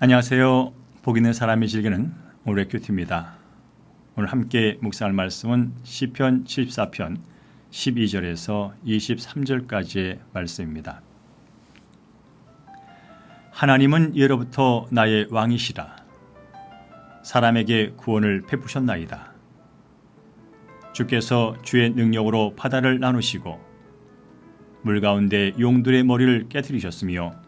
안녕하세요. 복 있는 사람이 즐기는 오래 큐티입니다. 오늘 함께 묵상할 말씀은 시편 74편 12절에서 23절까지의 말씀입니다. 하나님은 예로부터 나의 왕이시라. 사람에게 구원을 베푸셨나이다. 주께서 주의 능력으로 바다를 나누시고 물 가운데 용들의 머리를 깨뜨리셨으며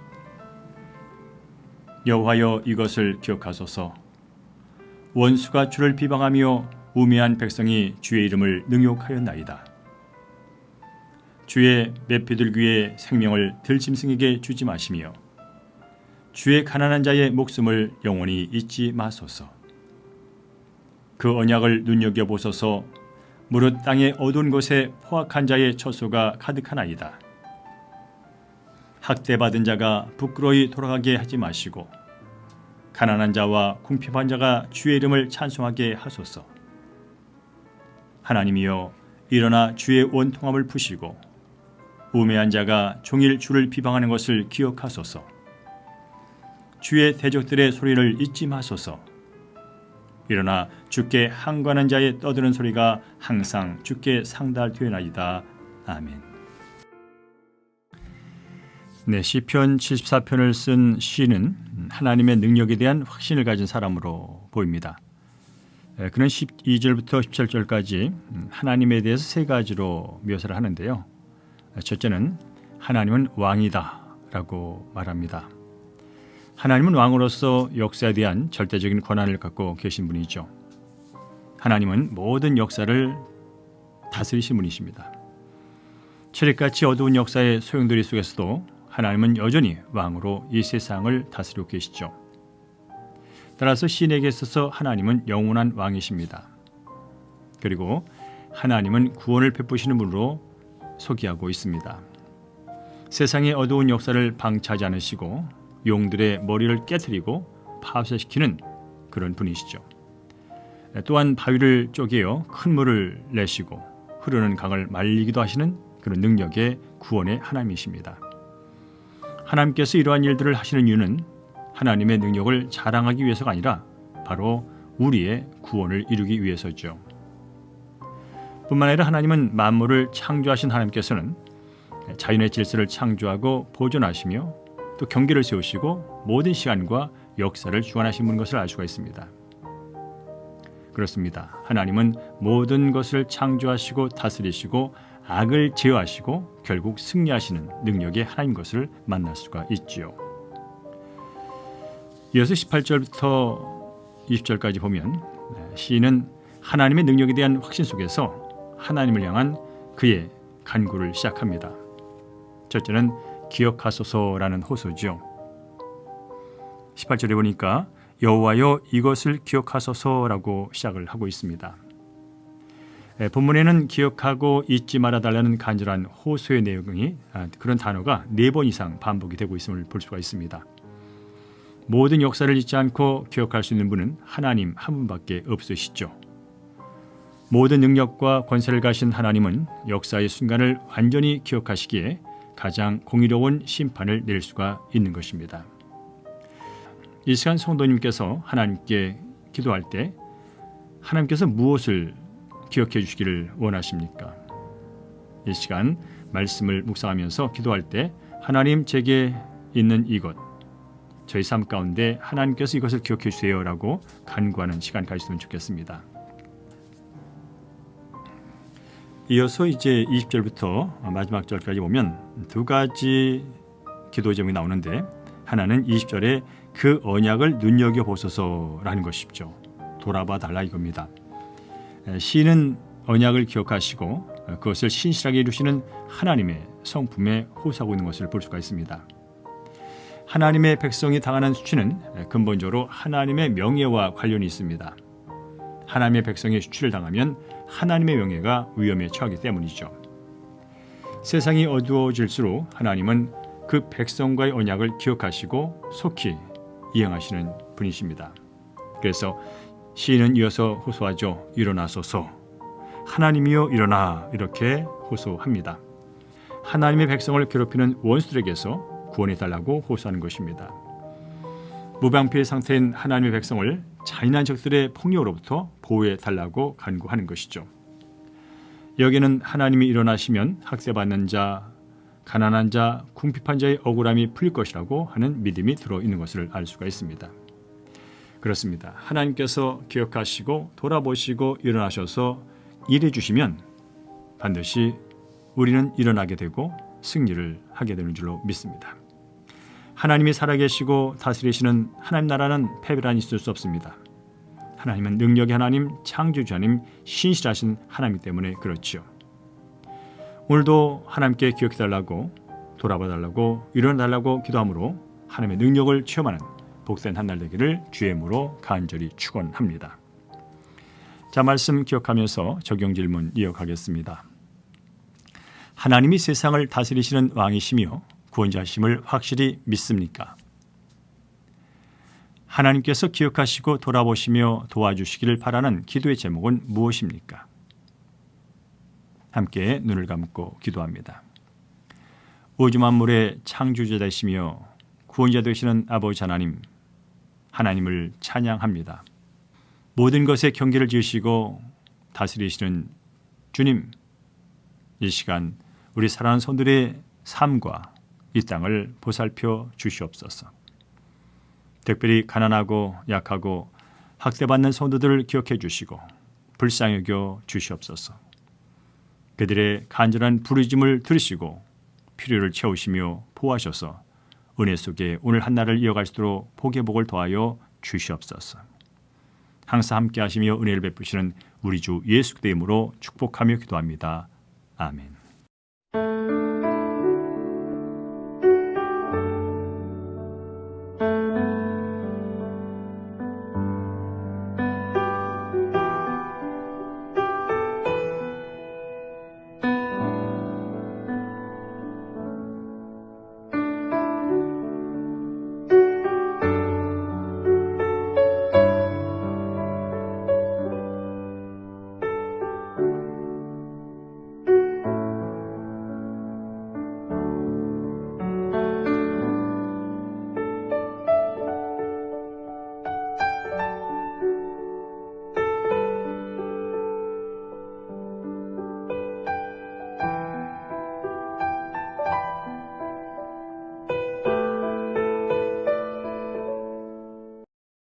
여호와여 이것을 기억하소서. 원수가 주를 비방하며 우매한 백성이 주의 이름을 능욕하였나이다. 주의 매피들 귀에 생명을 들짐승에게 주지 마시며 주의 가난한 자의 목숨을 영원히 잊지 마소서. 그 언약을 눈여겨 보소서. 무릇 땅의 어두운 곳에 포악한 자의 처소가 가득하나이다. 학대받은 자가 부끄러이 돌아가게 하지 마시고 가난한 자와 궁핍한 자가 주의 이름을 찬송하게 하소서. 하나님이여 일어나 주의 원통함을 푸시고 우매한 자가 종일 주를 비방하는 것을 기억하소서. 주의 대적들의 소리를 잊지 마소서. 일어나 주께 항관한 자의 떠드는 소리가 항상 주께 상달되나이다. 아멘. 네, 시편 74편을 쓴 시는 하나님의 능력에 대한 확신을 가진 사람으로 보입니다. 에, 그는 12절부터 17절까지 하나님에 대해서 세 가지로 묘사를 하는데요. 첫째는 하나님은 왕이다라고 말합니다. 하나님은 왕으로서 역사에 대한 절대적인 권한을 갖고 계신 분이죠. 하나님은 모든 역사를 다스리신 분이십니다. 철학같이 어두운 역사의 소용돌이 속에서도 하나님은 여전히 왕으로 이 세상을 다스리고 계시죠. 따라서 신에게 있어서 하나님은 영원한 왕이십니다. 그리고 하나님은 구원을 베푸시는 분으로 소개하고 있습니다. 세상의 어두운 역사를 방치하지 않으시고 용들의 머리를 깨뜨리고 파쇄시키는 그런 분이시죠. 또한 바위를 쪼개어 큰 물을 내시고 흐르는 강을 말리기도 하시는 그런 능력의 구원의 하나님이십니다. 하나님께서 이러한 일들을 하시는 이유는 하나님의 능력을 자랑하기 위해서가 아니라 바로 우리의 구원을 이루기 위해서죠. 뿐만 아니라 하나님은 만물을 창조하신 하나님께서는 자연의 질서를 창조하고 보존하시며 또 경계를 세우시고 모든 시간과 역사를 주관하신 분 것을 알 수가 있습니다. 그렇습니다. 하나님은 모든 것을 창조하시고 다스리시고 악을 제어하시고 결국 승리하시는 능력의 하나님 것을 만날 수가 있지요. 이어서 18절부터 20절까지 보면 시인은 하나님의 능력에 대한 확신 속에서 하나님을 향한 그의 간구를 시작합니다. 첫째는 기억하소서라는 호소죠. 18절에 보니까 여호와여 이것을 기억하소서라고 시작을 하고 있습니다. 본문에는 기억하고 잊지 말아 달라는 간절한 호소의 내용이 그런 단어가 네 번 이상 반복이 되고 있음을 볼 수가 있습니다. 모든 역사를 잊지 않고 기억할 수 있는 분은 하나님 한 분밖에 없으시죠. 모든 능력과 권세를 가신 하나님은 역사의 순간을 완전히 기억하시기에 가장 공의로운 심판을 낼 수가 있는 것입니다. 이 시간 성도님께서 하나님께 기도할 때 하나님께서 무엇을 기억해 주시기를 원하십니까? 이 시간 말씀을 묵상하면서 기도할 때 하나님 제게 있는 이것 저희 삶 가운데 하나님께서 이것을 기억해 주세요라고 간구하는 시간 가졌으면 좋겠습니다. 이어서 이제 20절부터 마지막 절까지 보면 두 가지 기도 제목이 나오는데 하나는 20절에 그 언약을 눈여겨 보소서라는 것이죠. 돌아봐 달라 이겁니다. 시는 언약을 기억하시고 그것을 신실하게 이루시는 하나님의 성품에 호소하고 있는 것을 볼 수가 있습니다. 하나님의 백성이 당하는 수치는 근본적으로 하나님의 명예와 관련이 있습니다. 하나님의 백성이 수치를 당하면 하나님의 명예가 위험에 처하기 때문이죠. 세상이 어두워질수록 하나님은 그 백성과의 언약을 기억하시고 속히 이행하시는 분이십니다. 그래서 시인은 이어서 호소하죠. 일어나소서. 하나님이여 일어나 이렇게 호소합니다. 하나님의 백성을 괴롭히는 원수들에게서 구원해 달라고 호소하는 것입니다. 무방비의 상태인 하나님의 백성을 잔인한 적들의 폭력으로부터 보호해 달라고 간구하는 것이죠. 여기는 하나님이 일어나시면 학대받는 자, 가난한 자, 궁핍한 자의 억울함이 풀릴 것이라고 하는 믿음이 들어 있는 것을 알 수가 있습니다. 그렇습니다. 하나님께서 기억하시고 돌아보시고 일어나셔서 일해 주시면 반드시 우리는 일어나게 되고 승리를 하게 되는 줄로 믿습니다. 하나님이 살아계시고 다스리시는 하나님 나라는 패배란 있을 수 없습니다. 하나님은 능력의 하나님, 창조주 하나님, 신실하신 하나님 때문에 그렇지요. 오늘도 하나님께 기억해 달라고 돌아봐 달라고 일어나 달라고 기도함으로 하나님의 능력을 체험하는 복된 한 날 되기를 주의 이름으로 간절히 축원합니다. 자 말씀 기억하면서 적용 질문 이어가겠습니다. 하나님이 세상을 다스리시는 왕이시며 구원자심을 확실히 믿습니까? 하나님께서 기억하시고 돌아보시며 도와주시기를 바라는 기도의 제목은 무엇입니까? 함께 눈을 감고 기도합니다. 우주 만물의 창조자 되시며 구원자 되시는 아버지 하나님, 하나님을 찬양합니다. 모든 것에 경계를 지으시고 다스리시는 주님, 이 시간 우리 사랑하는 손들의 삶과 이 땅을 보살펴 주시옵소서. 특별히 가난하고 약하고 학대받는 성도들을 기억해 주시고 불쌍히 여겨 주시옵소서. 그들의 간절한 부르짐을 들으시고 필요를 채우시며 보호하셔서 은혜 속에 오늘 한날을 이어갈 수 있도록 복의 복을 더하여 주시옵소서. 항상 함께 하시며 은혜를 베푸시는 우리 주 예수 이름으로 축복하며 기도합니다. 아멘.